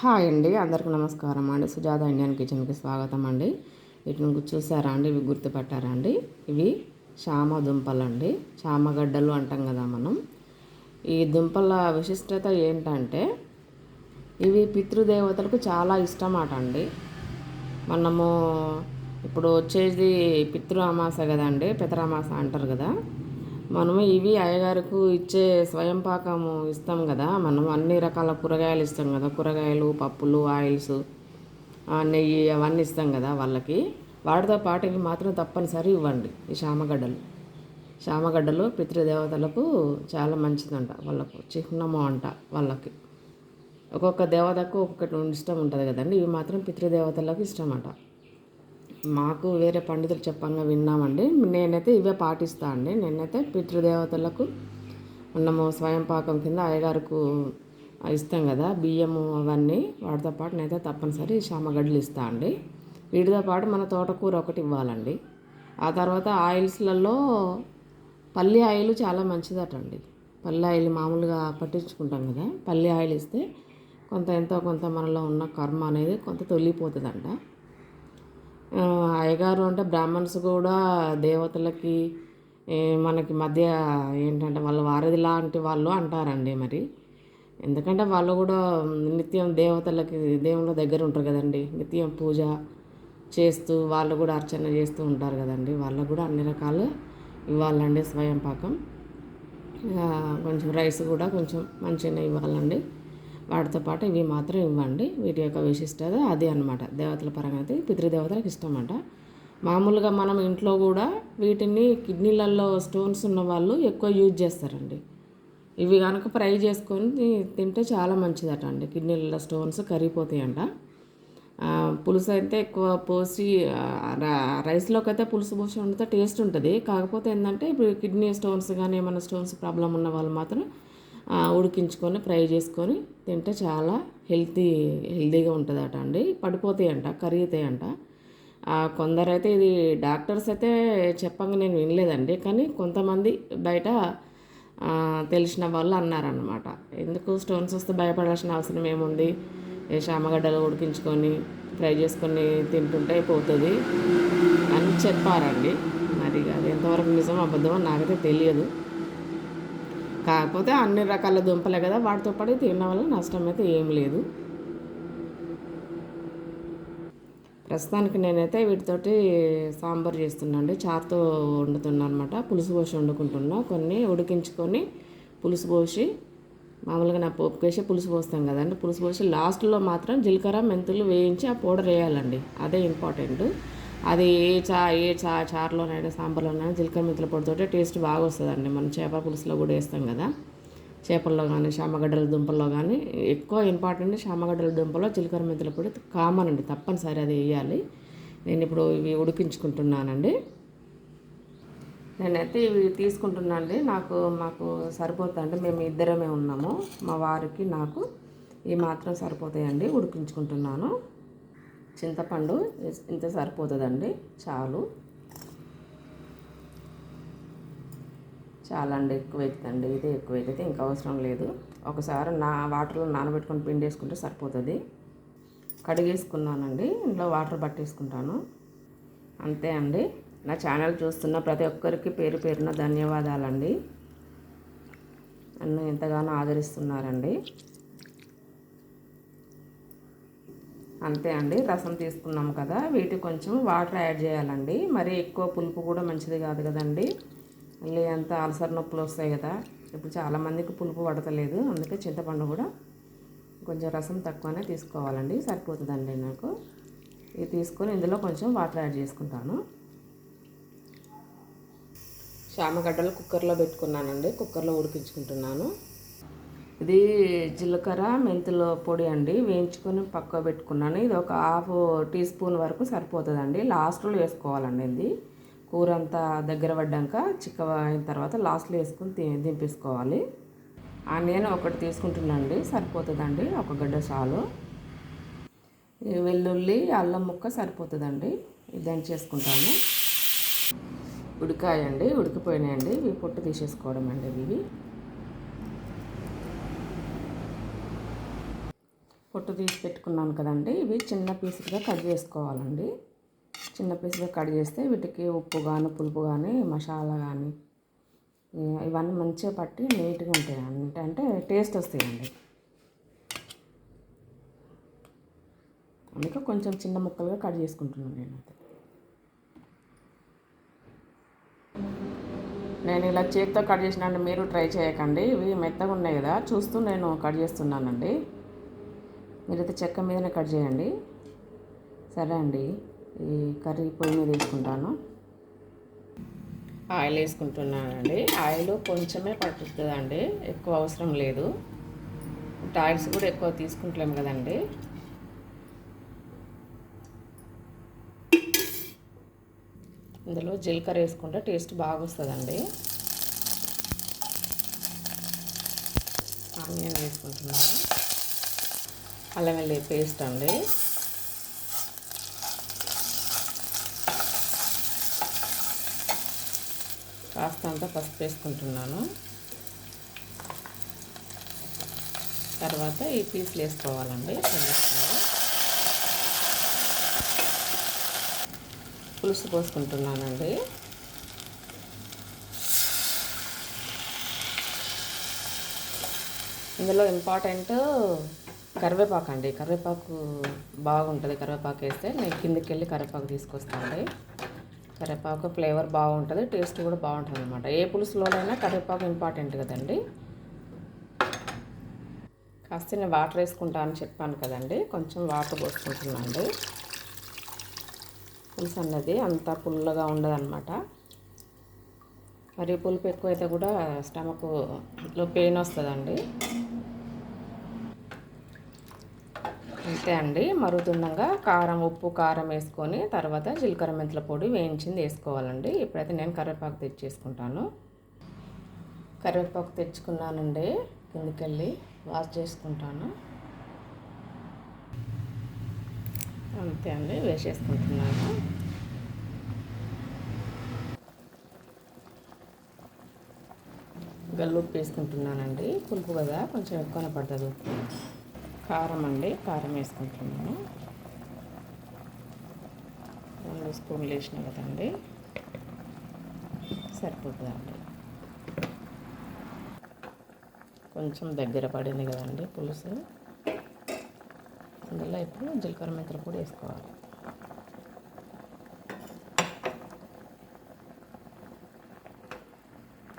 Hi అండి అందరికీ నమస్కారం అండి. సుజాత ఇండియన్ కిచెన్కి స్వాగతం అండి. వీటిని చూసారా అండి? ఇవి గుర్తుపట్టారా అండి? ఇవి చామ దుంపలు అండి. చామగడ్డలు అంటాం కదా మనం. ఈ దుంపల విశిష్టత ఏంటంటే ఇవి పితృదేవతలకు చాలా ఇష్టమాట అండి. మనము ఇప్పుడు వచ్చేది పితృ అమాస కదండి పితరామాస అంటారు కదా. మనము ఇవి అయ్యగారికి ఇచ్చే స్వయం పాకము ఇస్తాం కదా. మనం అన్ని రకాల కూరగాయలు ఇస్తాం కదా. కూరగాయలు పప్పులు ఆయిల్స్ నెయ్యి అవన్నీ ఇస్తాం కదా వాళ్ళకి. వాటితో పాటు ఇవి మాత్రం తప్పనిసరి ఇవ్వండి ఈ శామగడ్డలు శామగడ్డలు పితృదేవతలకు చాలా మంచిదంట. వాళ్ళకు చిహ్నము అంట వాళ్ళకి. ఒక్కొక్క దేవతకు ఒక్కొక్కటి ఇష్టం ఉంటుంది కదండి. ఇవి మాత్రం పితృదేవతలకు ఇష్టం అంట మాకు వేరే పండితులు చెప్పంగా విన్నామండి. నేనైతే ఇవే పాటిస్తా అండి. నేనైతే పితృదేవతలకు ఉన్నము స్వయం పాకం కింద అయ్యగారుకు ఇస్తాం కదా బియ్యము అవన్నీ. వాటితో పాటు నేనైతే తప్పనిసరి శామగడ్డలు ఇస్తా అండి. వీటితో పాటు మన తోటకూర ఒకటి ఇవ్వాలండి. ఆ తర్వాత ఆయిల్స్లలో పల్లి ఆయిల్ చాలా మంచిదట అండి పల్లి ఆయిల్ మామూలుగా పట్టించుకుంటాం కదా పల్లి ఆయిల్ ఇస్తే కొంత ఎంతో కొంత మనలో ఉన్న కర్మ అనేది కొంత తొలిపోతుందంట అయ్యగారు అంటే బ్రాహ్మణ్స్ కూడా దేవతలకి మనకి మధ్య ఏంటంటే వాళ్ళు వారధి లాంటి వాళ్ళు అంటారండి మరి. ఎందుకంటే వాళ్ళు కూడా నిత్యం దేవతలకి దేవుళ్ళ దగ్గర ఉంటారు కదండి. నిత్యం పూజ చేస్తూ వాళ్ళు కూడా అర్చన చేస్తూ ఉంటారు కదండి. వాళ్ళకు కూడా అన్ని రకాలు ఇవ్వాలండి స్వయం పాకం. కొంచెం రైస్ కూడా కొంచెం మంచిగా ఇవ్వాలండి. వాటితో పాటు ఇవి మాత్రం ఇవ్వండి. వీటి యొక్క విశిష్టత అది అనమాట దేవతల పరంగా అయితే పితృదేవతలకు ఇష్టం అంట మామూలుగా మనం ఇంట్లో కూడా వీటిని కిడ్నీలలో స్టోన్స్ ఉన్న వాళ్ళు ఎక్కువ యూజ్ చేస్తారండి. ఇవి కనుక ఫ్రై చేసుకొని తింటే చాలా మంచిదట అండి కిడ్నీలలో స్టోన్స్ కరిగిపోతాయంట. పులుసు అయితే ఎక్కువ పోసి రైస్లోకి అయితే పులుసు పోసి వండితే టేస్ట్ ఉంటుంది. కాకపోతే ఏంటంటే ఇప్పుడు కిడ్నీ స్టోన్స్ కానీ ఏమైనా స్టోన్స్ ప్రాబ్లం ఉన్న వాళ్ళు మాత్రం ఉడికించుకొని ఫ్రై చేసుకొని తింటే చాలా హెల్తీ హెల్తీగా ఉంటుందట అండి పడిపోతాయంట కరిగితాయంట. కొందరైతే ఇది డాక్టర్స్ అయితే చెప్పంగా నేను వినలేదండి కానీ కొంతమంది బయట తెలిసిన వాళ్ళు అన్నారనమాట ఎందుకు స్టోన్స్ వస్తే భయపడాల్సిన అవసరం ఏముంది? శామగడ్డలు ఉడికించుకొని ఫ్రై చేసుకొని తింటుంటే పోతుంది అని చెప్పారండి. మరి అది ఎంతవరకు నిజం అబద్ధమో నాకైతే తెలియదు. కాకపోతే అన్ని రకాల దుంపలే కదా వాటితో పాటు తినడం వల్ల నష్టం అయితే ఏం లేదు. ప్రస్తుతానికి నేనైతే వీటితోటి సాంబార్ చేస్తున్నాను చారుతో వండుతున్నా అనమాట పులుసు పోసి వండుకుంటున్నా. కొన్ని ఉడికించుకొని పులుసు పోసి మామూలుగా నా పోపు వేసి పులుసు పోస్తాం కదండి. పులుసు పోసి లాస్ట్లో మాత్రం జీలకర్ర మెంతులు వేయించి ఆ పౌడర్ వేయాలండి. అదే ఇంపార్టెంట్. అది ఏ చా ఏ చా చారులోనైనా సాంబార్లోనైనా జీలకర్ర మెంతుల పొడితోటే టేస్ట్ బాగా వస్తుందండి మనం చేప పులుసులో కూడా వేస్తాం కదా. చేపల్లో కానీ శామగడ్డల దుంపల్లో కానీ ఎక్కువ ఇంపార్టెంట్ శామగడ్డల దుంపలో జీలకర్ర మెంతుల పొడి కామన్ అండి తప్పనిసరి అది వేయాలి. నేను ఇప్పుడు ఇవి ఉడికించుకుంటున్నానండి. నేనైతే ఇవి తీసుకుంటున్నానండి నాకు మాకు సరిపోతుందండి మేము ఇద్దరమే ఉన్నాము. మా వారికి నాకు ఇవి మాత్రం సరిపోతాయండి ఉడికించుకుంటున్నాను. చింతపండు ఇంత సరిపోతుందండి చాలు. చాలా అండి ఎక్కువ అవుతుందండి ఇది ఎక్కువ అయితే ఇంకా అవసరం లేదు. ఒకసారి నా వాటర్లో నానబెట్టుకొని పిండి వేసుకుంటే సరిపోతుంది. కడిగేసుకున్నానండి ఇంట్లో వాటర్ పట్టేసుకుంటాను. అంతే అండి. నా ఛానల్ చూస్తున్న ప్రతి ఒక్కరికి పేరు పేరున ధన్యవాదాలండి. నన్ను ఎంతగానో ఆదరిస్తున్నారండి. అంతే అండి రసం తీసుకున్నాం కదా వీటికి కొంచెం వాటర్ యాడ్ చేయాలండి. మరి ఎక్కువ పులుపు కూడా మంచిది కాదు కదండి. మళ్ళీ అంత అల్సర్ నొప్పులు వస్తాయి కదా. ఇప్పుడు చాలామందికి పులుపు పడతలేదు. అందుకే చింతపండు కూడా కొంచెం రసం తక్కువనే తీసుకోవాలండి. సరిపోతుందండి నాకు. ఇది తీసుకొని ఇందులో కొంచెం వాటర్ యాడ్ చేసుకుంటాను. శామగడ్డలు కుక్కర్లో పెట్టుకున్నానండి. కుక్కర్లో ఉడికించుకుంటున్నాను. ఇది జీలకర్ర మెంతుల పొడి అండి. వేయించుకొని పక్క పెట్టుకున్నాను. ఇది ఒక హాఫ్ టీ స్పూన్ వరకు సరిపోతుందండి. లాస్ట్లో వేసుకోవాలండి ఇది. కూర అంతా దగ్గర పడ్డాక చిక్క అయిన తర్వాత లాస్ట్లో వేసుకుని దింపేసుకోవాలి. నేను ఒకటి తీసుకుంటున్నాండి సరిపోతుందండి ఒక గడ్డ చాలు. వెల్లుల్లి అల్లం ముక్క సరిపోతుందండి ఇది చేసుకుంటాను. ఉడికాయండి ఉడికిపోయినాయండి ఇవి పొట్టు తీసేసుకోవడం అండి ఇవి. పొట్టు తీసి పెట్టుకున్నాను కదండి ఇవి చిన్న పీసులుగా కట్ చేసుకోవాలండి. చిన్న పీసులు కట్ చేస్తే వీటికి ఉప్పు కానీ పులుపు కానీ మసాలా కానీ ఇవన్నీ మంచిగా పట్టి నీట్గా ఉంటాయి అంటే అంటే టేస్ట్ వస్తాయండి. అందుకే కొంచెం చిన్న ముక్కలుగా కట్ చేసుకుంటున్నాను నేనైతే. నేను ఇలా చేతితో కట్ చేసినండి మీరు ట్రై చేయకండి. ఇవి మెత్తగా ఉన్నాయి కదా చూస్తూ నేను కట్ చేస్తున్నానండి. మీరైతే చెక్క మీదనే కట్ చేయండి. సరే అండి. ఈ కర్రీ పొయ్యి మీద వేసుకుంటాను. ఆయిల్ వేసుకుంటున్నానండి. ఆయిల్ కొంచెమే పట్టుతుందండి. ఎక్కువ అవసరం లేదు. ఆయిల్స్ కూడా ఎక్కువ తీసుకుంటలేము కదండి. ఇందులో జీలకర్ర వేసుకుంటే టేస్ట్ బాగా వస్తుందండి ఆనియన్ వేసుకుంటున్నాను. అల్లం వెల్లి పేస్ట్ అండి. కాస్తంత పసుపు వేసుకుంటున్నాను. తర్వాత ఈ పీసులు వేసుకోవాలండి. పులుసు పోసుకుంటున్నానండి. ఇందులో ఇంపార్టెంట్ కరివేపాకు అండి. కరివేపాకు బాగుంటుంది. కరివేపాకు వేస్తే నేను కిందకి వెళ్ళి కరివేపాకు తీసుకొస్తానండి. కరివేపాకు ఫ్లేవర్ బాగుంటుంది టేస్ట్ కూడా బాగుంటుంది అనమాట ఏ పులుసులోనైనా కరివేపాకు ఇంపార్టెంట్ కదండి. కాస్త నేను వాటర్ వేసుకుంటా అని చెప్పాను కదండి. కొంచెం వాటర్ పోసుకుంటున్నాండి పులుసు అన్నది అంత పుల్లగా ఉండదన్నమాట. మరి పులుపు ఎక్కువైతే కూడా స్టమక్లో పెయిన్ వస్తుందండి. అంతే అండి. మరుగుతుండగా కారం ఉప్పు కారం వేసుకొని తర్వాత జీలకర్ర మెంతుల పొడి వేయించింది వేసుకోవాలండి. ఇప్పుడైతే నేను కరివేపాకు తెచ్చేసుకుంటాను. కరివేపాకు తెచ్చుకున్నానండి. కిందికెళ్ళి వాష్ చేసుకుంటాను. అంతే అండి. వేసేసుకుంటున్నాను. గల్లుప్పు వేసుకుంటున్నానండి. పులుపు కదా కొంచెం ఎక్కువనే పడుతుంది ఉప్పు. కారం అండి కారం వేసుకుంటున్నాను. రెండు స్పూన్లు వేసిన కదండి. సరిపోతుందండి. కొంచెం దగ్గర పడింది కదండి పులుసు. అందులో ఇప్పుడు జీలకర్ర మెంతులు కూడా వేసుకోవాలి.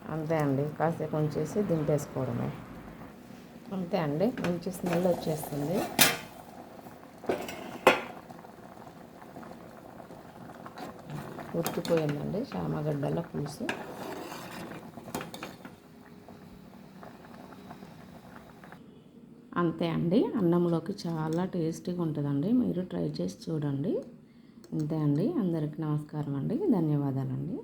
అంతే అండి. కాసేపు ఉంచేసి దింపేసుకోవడమే. అంతే అండి. మంచి స్మెల్ వచ్చేస్తుంది. ఉడికిపోయిందండి. చామగడ్డల పులుసు. అంతే అండి. అన్నంలోకి చాలా టేస్టీగా ఉంటుందండి. మీరు ట్రై చేసి చూడండి. అంతే అండి. అందరికీ నమస్కారం అండి. ధన్యవాదాలండి.